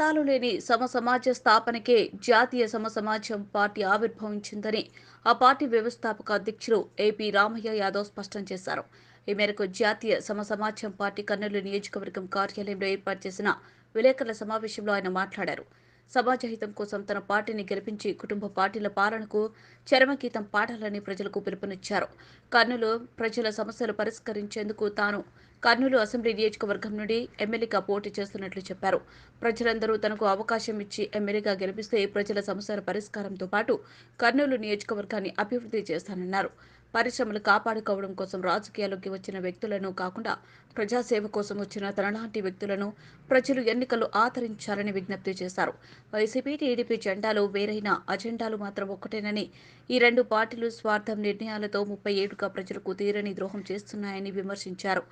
లేని సమ సమాజ స్థాపనకే జాతీయ సమసమాజం పార్టీ ఆవిర్భవించిందని ఆ పార్టీ వ్యవస్థాపక అధ్యక్షులు ఏపీ రామయ్య యాదవ్ స్పష్టం చేశారు. ఈ మేరకు జాతీయ సమసమాజం పార్టీ కర్నూలు నియోజకవర్గం కార్యాలయంలో ఏర్పాటు చేసిన విలేకరుల సమావేశంలో ఆయన మాట్లాడారు. సమాజ హితం కోసం తన పార్టీని గెలిపించి కుటుంబ పార్టీల పాలనకు చరమగీతం పాడాలని ప్రజలకు పిలుపునిచ్చారు. కర్నూలు ప్రజల సమస్యలు పరిష్కరించేందుకు తాను కర్నూలు అసెంబ్లీ నియోజకవర్గం నుండి ఎమ్మెల్యేగా పోటీ చేస్తున్నట్లు చెప్పారు. ప్రజలందరూ తనకు అవకాశం ఇచ్చి ఎమ్మెల్యేగా గెలిపిస్తే ప్రజల సమస్యల పరిష్కారంతో పాటు కర్నూలు నియోజకవర్గాన్ని అభివృద్ధి చేస్తానన్నారు. పరిశ్రమలు కాపాడుకోవడం కోసం రాజకీయాల్లోకి వచ్చిన వ్యక్తులను కాకుండా ప్రజాసేవ కోసం వచ్చిన తనలాంటి వ్యక్తులను ప్రజలు ఎన్నికలు ఆదరించాలని విజ్ఞప్తి చేశారు. వైసీపీ టీడీపీ జెండాలు వేరైన అజెండాలు మాత్రం ఒక్కటేనని ఈ రెండు పార్టీలు స్వార్థం నిర్ణయాలతో ముప్పై ఏడుగా ప్రజలకు తీరని ద్రోహం చేస్తున్నాయని విమర్శించారు.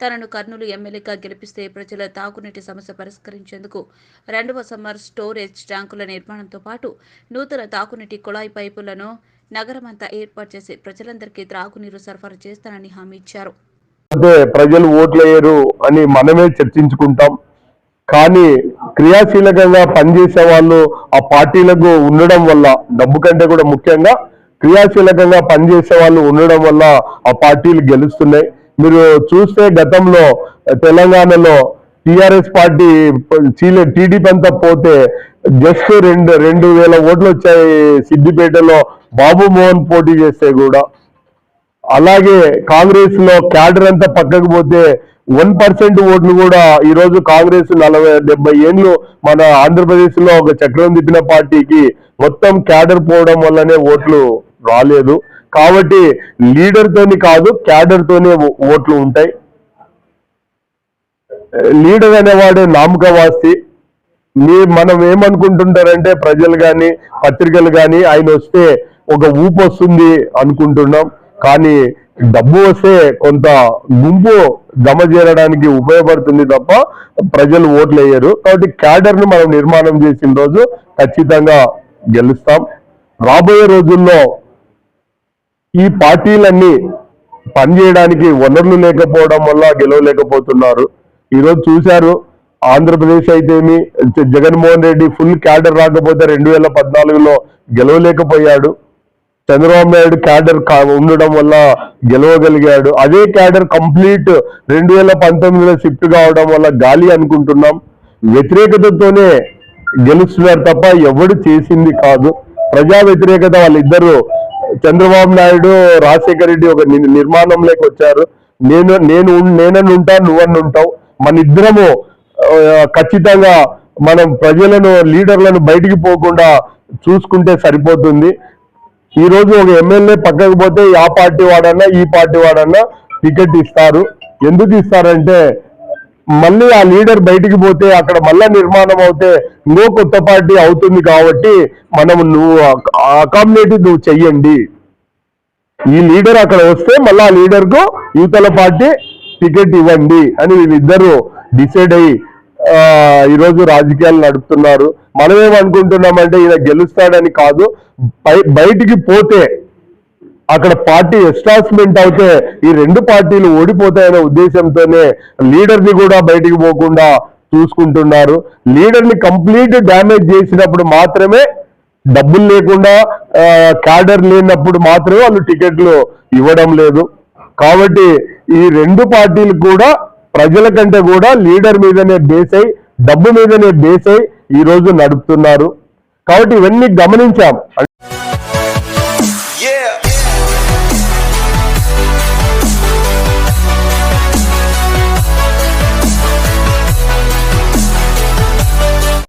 తనను కర్నూలు ఎమ్మెల్యేగా గెలిపిస్తే ప్రజల తాగునీటి సమస్య పరిష్కరించేందుకు రెండవ సమ్మర్ స్టోరేజ్ ట్యాంకుల నిర్మాణంతో పాటు నూతన తాగునీటి కుళాయి పైపులను నగరమంతా ఏర్పాటు చేసి ప్రజలందరికీ త్రాగునీరు సరఫరా చేస్తానని హామీ ఇచ్చారు. అంటే ప్రజలు ఓట్లేయరు అని మనమే చర్చించుకుంటాం. కానీ క్రియాశీలకంగా పనిచేసే వాళ్ళు ఆ పార్టీలకు ఉండడం వల్ల డబ్బు కంటే కూడా ముఖ్యంగా క్రియాశీలకంగా పనిచేసే వాళ్ళు ఉండడం వల్ల ఆ పార్టీలు గెలుస్తున్నాయి. మీరు చూస్తే గతంలో తెలంగాణలో టిఆర్ఎస్ పార్టీ చీలే టీడీపీ అంతా పోతే జస్ట్ రెండు రెండు వేల ఓట్లు వచ్చాయి సిద్దిపేటలో బాబు మోహన్ పోటీ చేస్తే కూడా. అలాగే కాంగ్రెస్లో క్యాడర్ అంతా పక్కకు పోతే వన్ పర్సెంట్ ఓట్లు కూడా ఈ రోజు కాంగ్రెస్ నలభై డెబ్బై ఏళ్ళు మన ఆంధ్రప్రదేశ్లో ఒక చక్రం తిప్పిన పార్టీకి మొత్తం క్యాడర్ పోవడం వల్లనే ఓట్లు రాలేదు. కాబట్టి లీడర్ తోని కాదు క్యాడర్ తోనే ఓట్లు ఉంటాయి. లీడర్ అనేవాడు నామకవాస్తి మీ మనం ఏమనుకుంటుంటారంటే ప్రజలు కానీ పత్రికలు కానీ ఆయన వస్తే ఒక ఊపు వస్తుంది అనుకుంటున్నాం. కానీ డబ్బు వస్తే కొంత గుంపు జమ చేరడానికి ఉపయోగపడుతుంది తప్ప ప్రజలు ఓట్లు వేయరు కాబట్టి క్యాడర్ను మనం నిర్మాణం చేసిన రోజు ఖచ్చితంగా గెలుస్తాం. రాబోయే రోజుల్లో ఈ పార్టీలన్నీ పనిచేయడానికి వనరులు లేకపోవడం వల్ల గెలవలేకపోతున్నారు. ఈరోజు చూశారు ఆంధ్రప్రదేశ్ అయితేమి జగన్మోహన్ రెడ్డి ఫుల్ క్యాడర్ రాకపోతే రెండు వేల పద్నాలుగులో గెలవలేకపోయాడు. చంద్రబాబు నాయుడు క్యాడర్ కా- ఉండడం వల్ల గెలవగలిగాడు. అదే క్యాడర్ కంప్లీట్ రెండు వేల పంతొమ్మిదిలో షిఫ్ట్ కావడం వల్ల గాలి అనుకుంటున్నాం. వ్యతిరేకతతోనే గెలుస్తున్నారు తప్ప ఎవడు చేసింది కాదు. ప్రజా వ్యతిరేకత వాళ్ళిద్దరూ చంద్రబాబు నాయుడు రాజశేఖర రెడ్డి ఒక నిర్మాణంలోకి వచ్చారు. నేను నేను నేనని ఉంటా నువ్వని ఉంటావు. మన ఇద్దరము ఖచ్చితంగా మనం ప్రజలను లీడర్లను బయటికి పోకుండా చూసుకుంటే సరిపోతుంది. ఈ రోజు ఒక ఎమ్మెల్యే పక్కకు పోతే ఆ పార్టీ వాడన్నా ఈ పార్టీ వాడన్నా టికెట్ ఇస్తారు. ఎందుకు ఇస్తారంటే మళ్ళీ ఆ లీడర్ బయటికి పోతే అక్కడ మళ్ళా నిర్మాణం అవుతే ఇంకో కొత్త పార్టీ అవుతుంది కాబట్టి మనం నువ్వు అకామిడేట్ నువ్వు చెయ్యండి. ఈ లీడర్ అక్కడ వస్తే మళ్ళీ ఆ లీడర్కు యువతల పార్టీ టికెట్ ఇవ్వండి అని వీళ్ళిద్దరూ డిసైడ్ అయ్యి ఈరోజు రాజకీయాలు నడుపుతున్నారు. మనం ఏమనుకుంటున్నామంటే ఈయన గెలుస్తాడని కాదు బయటికి పోతే అక్కడ పార్టీ ఎస్టాబ్లిష్మెంట్ అవుతే ఈ రెండు పార్టీలు ఓడిపోతాయనే ఉద్దేశంతోనే లీడర్ని కూడా బయటికి పోకుండా చూసుకుంటున్నారు. లీడర్ని కంప్లీట్ డ్యామేజ్ చేసినప్పుడు మాత్రమే డబ్బులు లేకుండా క్యాడర్ లేనప్పుడు మాత్రమే వాళ్ళు టికెట్లు ఇవ్వడం లేదు. కాబట్టి ఈ రెండు పార్టీలు కూడా ప్రజల కంటే కూడా లీడర్ మీదనే బేస్ అయి డబ్బు మీదనే బేస్ అయి ఈ రోజు నడుపుతున్నారు. కాబట్టి ఇవన్నీ గమనించాం.